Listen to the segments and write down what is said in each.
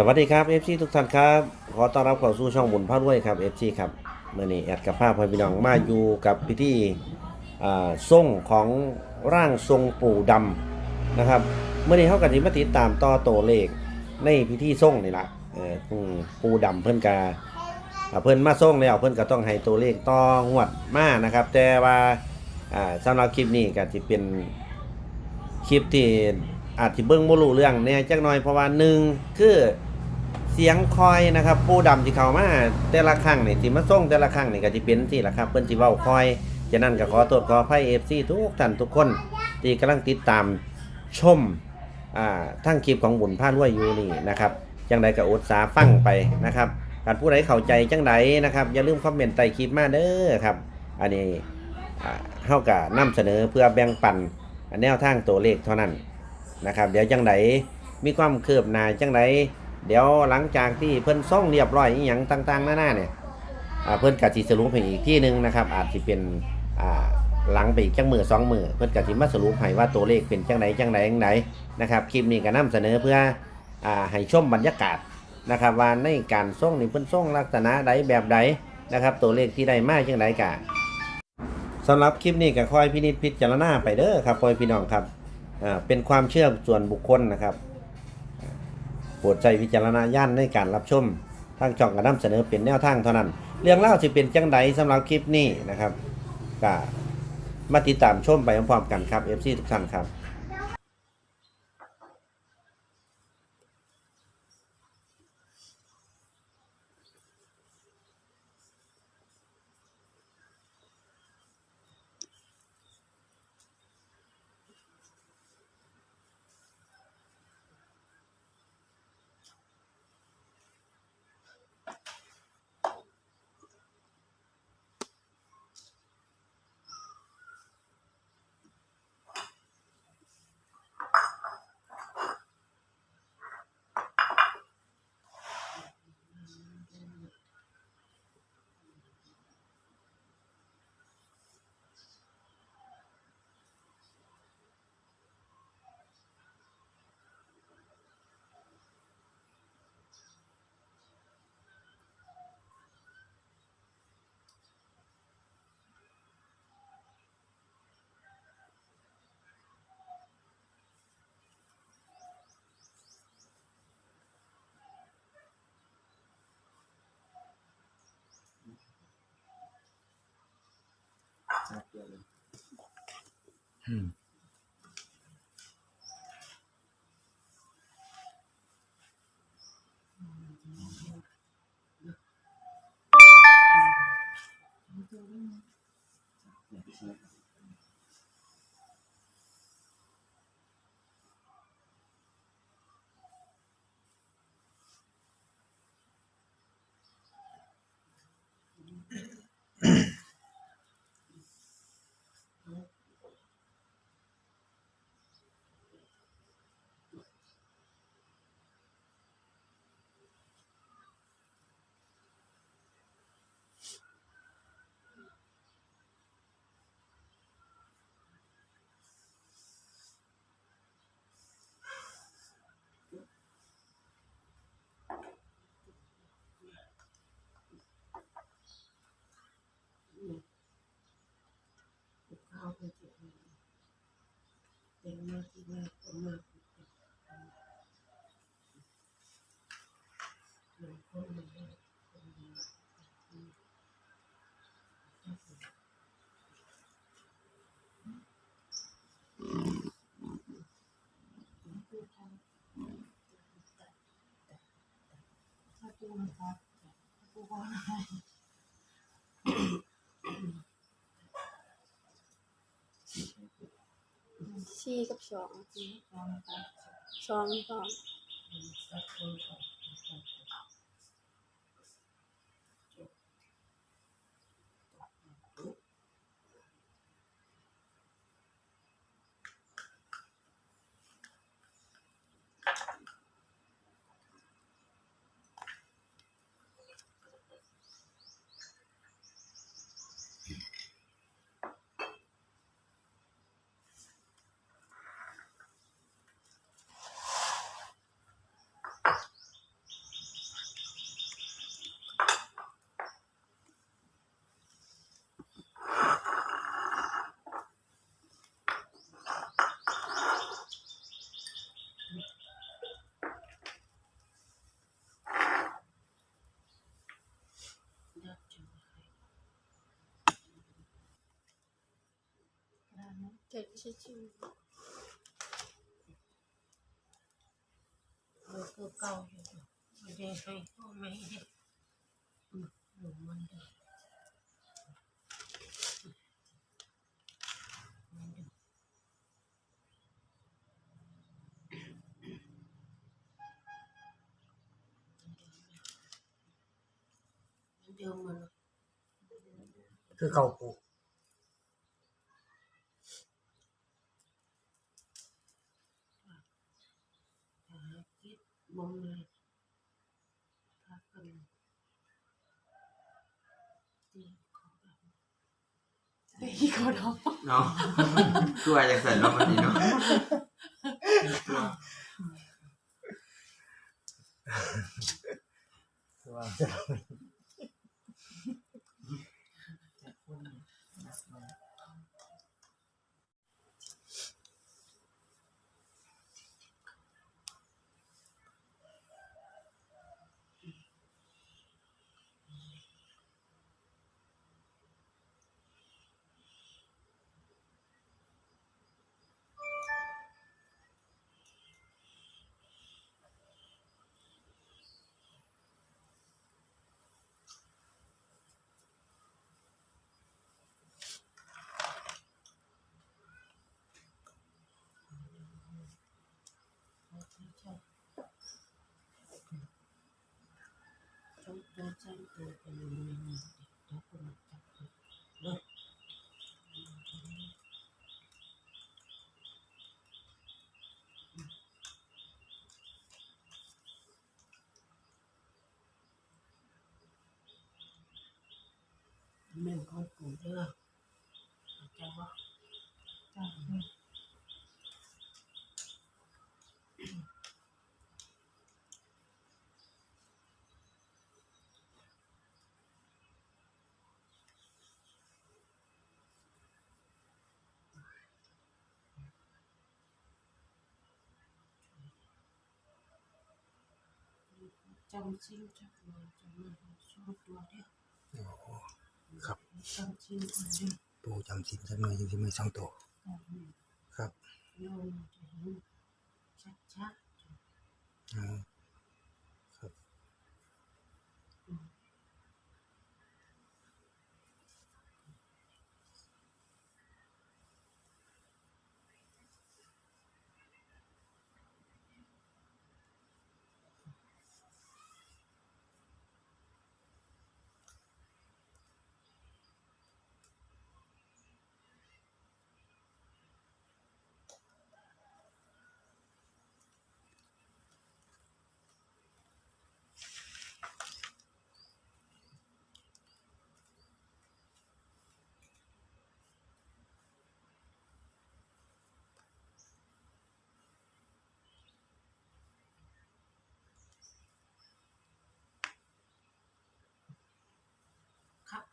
สวัสดีครับ FC ทุกท่านครับ ขอต้อนรับเข้าสู่ช่องบุญพระรวยครับ FC ครับเมื่อนี้แอดกับภาพพพี่น้องมาอยู่กับพิธีอ่าส่งของร่างทรงปู่ดำนะครับเมื่อนี้เขากับทิมาติดตามต่อโตวเลขในพิธีส่งนี่ละเออปู่ดำเพิ่อนกาเพิ่อนมาส่งแล้วเพิ่อนก็ต้องให้ตัวเลขต่องวดมานะครับ แต่ว่าอ่าสำหรับคลิปนี้ก็จะเป็นคลิปที่อาจจะเบิ้งบ่รู้เรื่องเนี่ยจักหน่อยเพราะว่าหนึ่งคือ สียงคอยนะครับผู้ดำที่เข้ามาแต่ละครั้งนี่ที่มาส่งแต่ละครั้งนี่ก็สิเป็นสิละครับเพิ่นสิเว้าคอยฉะนั้นก็ขอโทษขออภัย FC ทุกท่านทุกคน ที่กำลังติดตามชมอ่าทั้งคลิปของบุญพารวยอยู่นี่นะครับจังใดก็อดสาฟังไปนะครับการผู้ใดเข้าใจจังใดนะครับ อย่าลืมคอมเมนต์ใต้คลิปมาเด้อครับ อันนี้อ่าเฮาก็นำเสนอเพื่อแบ่งปันแนวทางตัวเลขเท่านั้นนะครับ เดี๋ยวจังไดมีความคืบหน้าจังได เดี๋ยวหลังจากที่เพิ่นส่งเรียบร้อยอีหยังต่างๆหน้าๆเนี่ยเพิ่นกะสิสรุปให้อีกที่หนึ่งนะครับ อาจสิเป็นหลังไปอีกจังมือสองมือเพิ่นกะสิมาสรุปให้ว่าตัวเลขเป็นจังไดจังไดจังไดนะครับคลิปนี้ก็นำเสนอเพื่ออให้ชมบรรยากาศนะครับว่าในการส่งนี่เพิ่นส่งลักษณะใดแบบใดนะครับ ตัวเลขที่ได้มากจังไดกะสำหรับคลิปนี้ก็คอยพินิจพิจารณาไปเด้อครับพ่อพี่น้องครับเป็นความเชื่อส่วนบุคคลนะครับ โปรดใช้วิจารณญาณในการรับชมทางช่องกระนำเสนอเป็นแนวทางเท่านั้น เรื่องเล่าวจะเป็นจังใดสำหรับคลิปนี้นะครับก็มาติดตามชมไปพร้อมๆกันครับ FC ทุกท่านครับ ข้าว เป็นเจ็ดเลยเป็นมากที่มากก็มากหนึ่งคนหนึ่งคนหนึ่งถ้าดูนะครับดูว่าอะไร สี่กับสองที่ลองนะครับสอง ใช่ชื่อเออคือเก่าอยู่ไม่ได้ให้พ่อไม่ได้อืมหนูมันเดิมมันเดิมมันเดิมมัน คือเก่าปู หาคิด มองเลยพักกันตีขอแบบตีเขาดอกเนาะตัวจะใส่แล้วมันนี้เนาะว่า ต้อง ตัวใจตัวเป็นยังไงแล้วก็มาจับเลิกแม่ของปู่เด้อเข้าใจว่าจ้า จำชื่อจากมาจำมาช่วงตัวเดียวครับจำชื่อคนเดียวปูจำสินสักหน่อยยังที่ไม่สองตัวแบบนี้ครับโยมจะเห็นชัดอ๋อ ๆ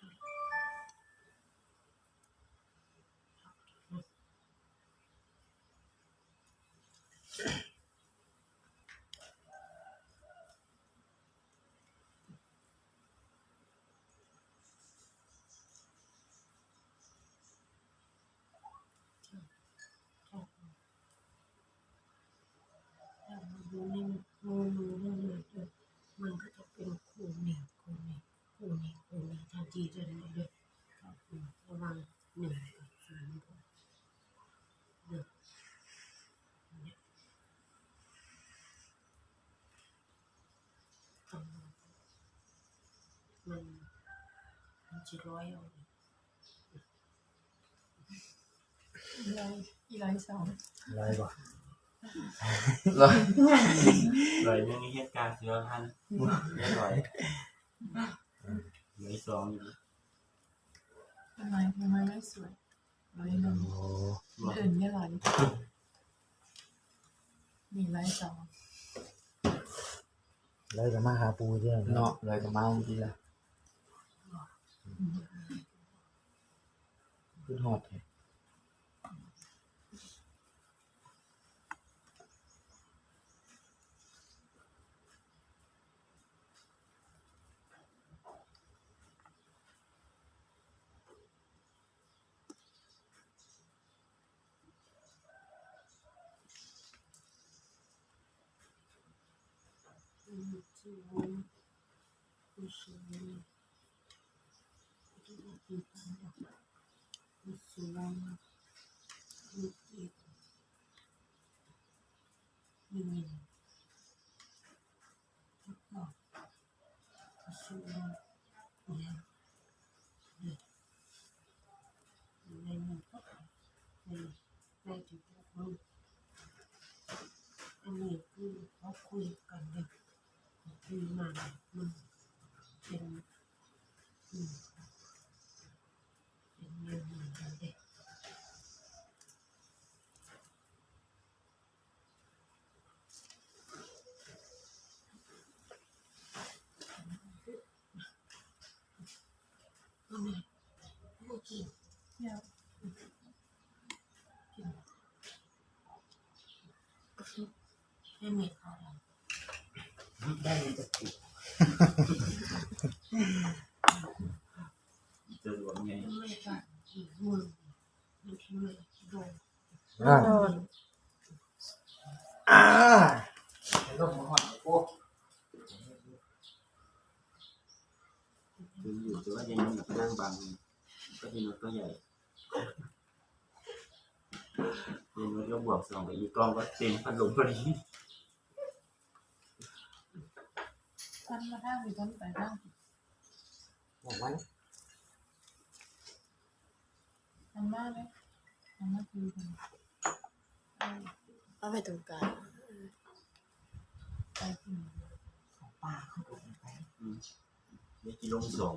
ครับเลยถ้ามันอยู่ในมือมือมือมือมันก็จะเป็นคู่หนึ่งคู่หนึ่งคู่หนึ่ง คู่หนึ่งทันทีจะได้เลยครับระวังหนึ่งกับศูนย์ก่อนหนึ่งเนี่ยคำนวณมันมันจะร้อยเอาเลยอีไรอีไรสองอะไรบ่เลยเลยเรื่องนี้เหตุการณ์เสือพันเรียบร้อย เหลือสองอยู่ทำไมทำไมไม่สวยไรหนึ่งโอ้อื่นไม่ไรมีไรสองแล้วจะมาหาปูเรื่องเนาะเลยก็มาเมื่อกี้ละขึ้นหอดเลย อืมสูงอืมสูงที่ว่าเป็นพันดอกอืมสูงอืมอีกอืมแล้วก็สูงเนี่ยเนี่ยในมันก็ในในจุดนี้อันนี้คือเขาคุยกันเนี่ยคุยมามันเป็นอืมเป็นเรื่องเหมือนกันเด็ก เอาไหมไม่กิน เนี่ย ให้เม็ดเขาแล้ว ได้ยินจะติด จะรวมไง ไม่กัดอีกมือมันที่ไม่โดน อ่าอ่าลงมาหอดโอ้คืออยู่แต่ว่ายังมีนั่งบังก็เป็นรถก็ใหญ่เป็นรถก็บวกสองกับอีกกล้องก็เต็มพัดลมพอดีท่านมาทางมีต้นไปทางบอกว่าทำมาเลยทำมาคุยกัน เอาไปตรงกลางของป้าเขาดูไปไม่กิโลงสอง